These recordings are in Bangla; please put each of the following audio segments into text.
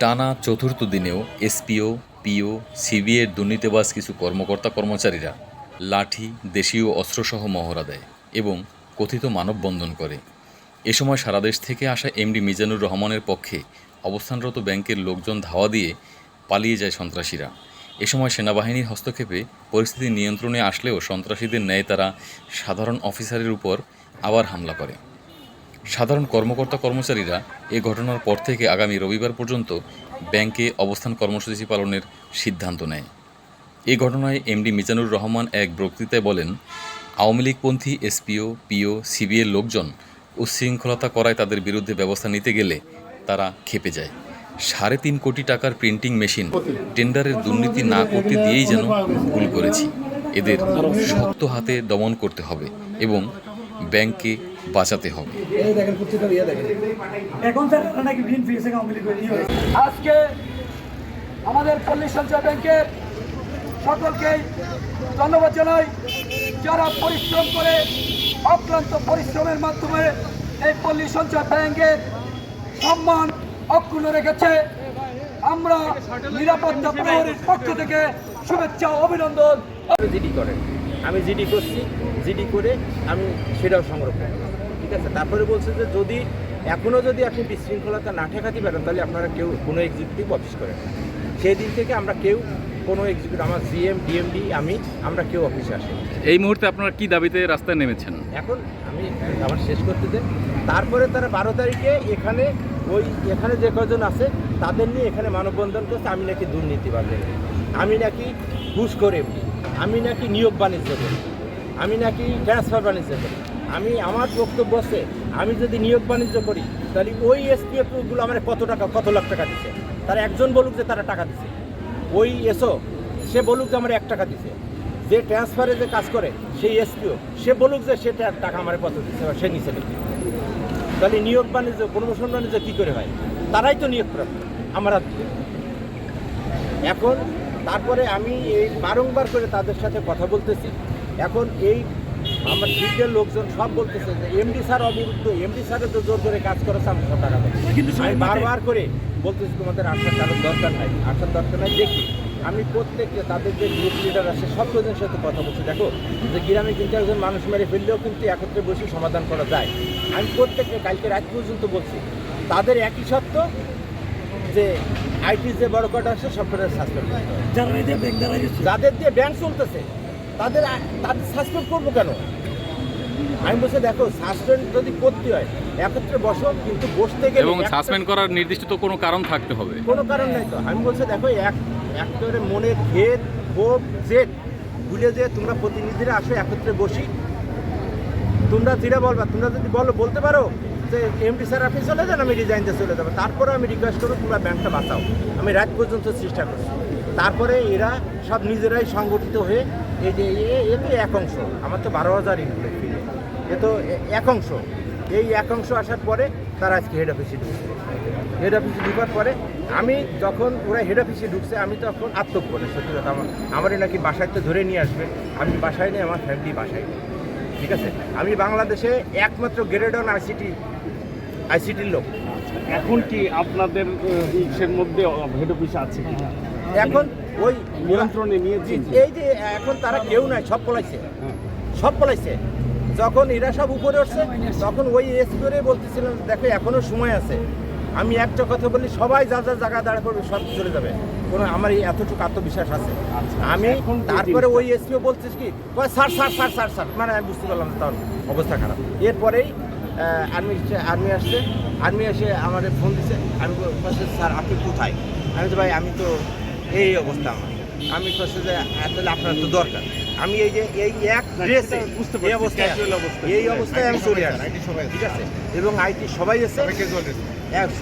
টানা চতুর্থ দিনেও এসপিও, পিও সিবিএর দুর্নীতিবাজ কিছু কর্মকর্তা কর্মচারীরা লাঠি, দেশীয় অস্ত্রসহ মহড়া দেয় এবং কথিত মানববন্ধন করে। এ সময় সারা দেশ থেকে আসা এমডি মিজানুর রহমানের পক্ষে অবস্থানরত ব্যাংকের লোকজন ধাওয়া দিয়ে পালিয়ে যায় সন্ত্রাসীরা। এ সময় সেনাবাহিনীর হস্তক্ষেপে পরিস্থিতি নিয়ন্ত্রণে আসলেও সন্ত্রাসীদের ন্যায় তারা সাধারণ অফিসারের উপর আবার হামলা করে। সাধারণ কর্মকর্তা কর্মচারীরা এ ঘটনার পর থেকে আগামী রবিবার পর্যন্ত ব্যাংকে অবস্থান কর্মসূচি পালনের সিদ্ধান্ত নেয়। এ ঘটনায় এমডি মিজানুর রহমান এক বক্তৃতায় বলেন, আওয়ামী লীগপন্থী এসপিও, পিও সিবিএর লোকজন উচ্ছৃঙ্খলতা করায় তাদের বিরুদ্ধে ব্যবস্থা নিতে গেলে তারা খেপে যায়। সাড়ে তিন কোটি টাকার প্রিন্টিং মেশিন টেন্ডারের দুর্নীতি না করতে দিয়েই যেন ভুল করেছি। এদের শক্ত হাতে দমন করতে হবে এবং ব্যাংককে বাঁচাতে হবে। এই দেখেন পত্রিকার ইয়ে। আজকে আমাদের পল্লী সঞ্চয় ব্যাংকের সকলকেই ধন্যবাদ জানাই। যারা পরিশ্রম করে অক্লান্ত পরিশ্রমের মাধ্যমে এই পল্লী সঞ্চয় ব্যাংকের সম্মান অক্ষুণ্ণ রেখেছে। আমরা নিরাপত্তা প্রহরীর পক্ষ থেকে শুভেচ্ছা অভিনন্দন। জিডি করেন আমি জিডি করছি জিডি করে আমি সেটাও সংরক্ষণ করছি। ঠিক আছে? তারপরে বলছে যে যদি এখনও যদি আপনি বিশৃঙ্খলতা না ঠেকাতে পারেন তাহলে আপনারা কেউ কোনো এক্সিকিউটিভ অফিস করেন সেই দিন থেকে আমরা কেউ কোনো এক্সিকিউটিভ আমার জিএম ডিএমডি আমি আমরা কেউ অফিসে আসি এই মুহূর্তে আপনারা কি দাবিতে রাস্তায় নেমেছেন? এখন আমি আমার শেষ করতে দেন তারপরে তারা বারো তারিখে এখানে ওই এখানে যে কজন আছে তাদের নিয়ে এখানে মানববন্ধন করছে আমি নাকি দুর্নীতিবাদ আমি নাকি ঘুষ করে আমি নাকি নিয়োগ বাণিজ্য করি। আমি নাকি ট্রান্সফার বাণিজ্য করি। আমি, আমার বক্তব্য আছে আমি যদি নিয়োগ বাণিজ্য করি, তাহলে ওই এসপিএফগুলো আমার কত টাকা, কত লাখ টাকা দিচ্ছে তারা একজন বলুক যে তারা টাকা দিচ্ছে ওই এসও সে বলুক যে আমার এক টাকা দিচ্ছে যে ট্রান্সফারে যে কাজ করে, সেই এসপিও সে বলুক যে সেটা টাকা আমার কত দিচ্ছে সে নিচে নাকি? তাহলে নিয়োগ বাণিজ্য, প্রমোশন বাণিজ্য কী করে হয়? তারাই তো নিয়োগ প্রাপ্ত আমরা এখন তারপরে আমি এই বারংবার করে তাদের সাথে কথা বলতেছি। এখন এই আমার ফিল্ডের লোকজন সব বলতেছে যে এমডি স্যার অবরুদ্ধ এমডি স্যারের তো জোর করে কাজ করেছে আমি সব টাকা কিন্তু আমি বারবার করে বলতেছি তোমাদের আসার কারণ দরকার নাই আসার দরকার নাই দেখি। আমি প্রত্যেককে তাদের যে গ্রুপ লিডার আছে সব লোকের সাথে কথা বলছি দেখো যে গ্রামে কিন্তু একজন মানুষ মেরে ফেললেও কিন্তু একত্রে বসে সমাধান করা যায়। আমি প্রত্যেককে কালকে রাত পর্যন্ত বলছি তাদের একই সত্য যে আইটি যে বড় কটা আছে কটা সাসপেন্ড যারা এই যে ব্যাংক দ্বারা গেছে যাদের দিয়ে ব্যাংক চলতেছে তাদের তাদের সাসপেন্ড করব কেন? আমি বলছি দেখো সাসপেন্ড যদি করতে হয় একত্রে বসো কিন্তু বসতে গেলে এবং সাসপেন্ড করার নির্দিষ্ট তো কোনো কারণ থাকতে হবে। কোনো কারণ নাই তো। আমি বলছি দেখো এক একেবারে মনে খেদ ক্ষোভ জেদ ভুলে যে তোমরা প্রতিনিধিরা আসো একত্রে বসি। তোমরা যেটা বলবা তোমরা যদি বলো বলতে পারো? যে এমডি স্যার, আপনি চলে যান, আমি রিজাইন দিয়ে চলে যাব। তারপরে আমি রিকোয়েস্ট করব তোমরা ব্যাংকটা বাঁচাও। আমি রাত পর্যন্ত চেষ্টা করছি। তারপরে এরা সব নিজেরাই সংগঠিত হয়ে এই যে, এ- তো এক অংশ। আমার তো বারো হাজার ইনক্লুড এ তো এক অংশ। এই এক অংশ আসার পরে তারা আজকে হেড অফিসে ঢুকছে। হেড অফিসে ঢুকার পরে আমি যখন ওরা হেড অফিসে ঢুকছে, আমি তখন আত্মপরে সত্যি কথা আমার, আমারই নাকি বাসায় তো ধরে নিয়ে আসবে। আমি বাসায় নেই, আমার ফ্যামিলি বাসায় নেই। ঠিক আছে? আমি বাংলাদেশে একমাত্র গ্রেড অন আইসিটি আইসিটির লোক। এখন কি আপনাদের ইসের মধ্যে হেড অফিস আছে? কি এখন ওই নিয়ন্ত্রণে নিয়েছি? এই যে এখন তারা কেউ নাই সব পলাইছে। সব পলাইছে। যখন এরা সব উপরে উঠছে তখন ওই এস করে বলতেছিলেন দেখো এখনও সময় আছে। আমি একটা কথা বলি সবাই যা যা জায়গা দাঁড়া করবে সব চলে যাবে। কোনো আমার এই এতটুকু আত্মবিশ্বাস আছে। আমি এখন তারপরে ওই এসপিও বলছিস কি sir sir sir sir sir. মানে আমি বুঝতে পারলাম তখন অবস্থা খারাপ। এরপরেই আর্মি আর্মি আসছে। আর্মি এসে আমাদের ফোন দিছে আমি বলছি স্যার আপনি কোথায়? আমি তো ভাই আমি তো এই অবস্থা আমার। আমি বলছি যে তাহলে আপনার তো দরকার। আমি এই যে এই এক ড্রেসে বুঝতে পারি অবস্থা। এই অবস্থায় আমি চলে আসি ঠিক আছে? এবং আইটি সবাই এসে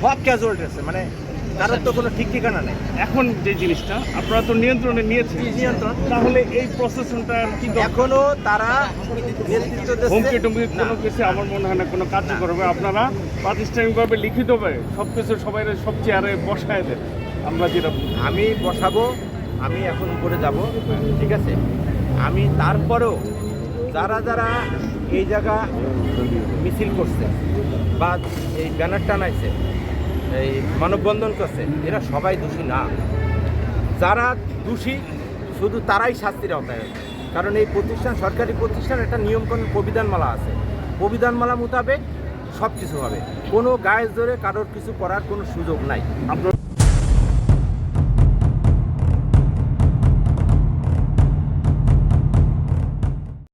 সব ক্যাজুয়াল ড্রেসে মানে কারোর তো কোনো ঠিক ঠিকানা নেই। এখন যে জিনিসটা আপনারা তো নিয়ন্ত্রণে নিয়েছেন। নিয়ন্ত্রণ। তাহলে এই প্রসেসনটা কি? এখনও তারা নেতৃত্ব হুমকি টুমকি কোনো কিছু আমার মনে হয় না কোনো কার্যকর হবে আপনারা প্রাতিষ্ঠানিকভাবে লিখিত হবে সব কিছু সবাই সব চেয়ারে বসায় দেন। আমরা যেটা আমি বসাবো আমি এখন উপরে যাব ঠিক আছে? আমি তারপরেও যারা যারা এই জায়গা মিছিল করছে বা এই ব্যানার টানাইছে এই মানববন্ধন করছে, এরা সবাই দোষী না। যারা দোষী, শুধু তারাই শাস্তির আওতায় কারণ এই প্রতিষ্ঠান, সরকারি প্রতিষ্ঠান একটা নিয়মকানুন, প্রবিধানমালা আছে। প্রবিধানমালা মোতাবেক সব কিছু হবে। কোনো গায়ে জোরে কারোর কিছু করার কোনো সুযোগ নাই। আপনার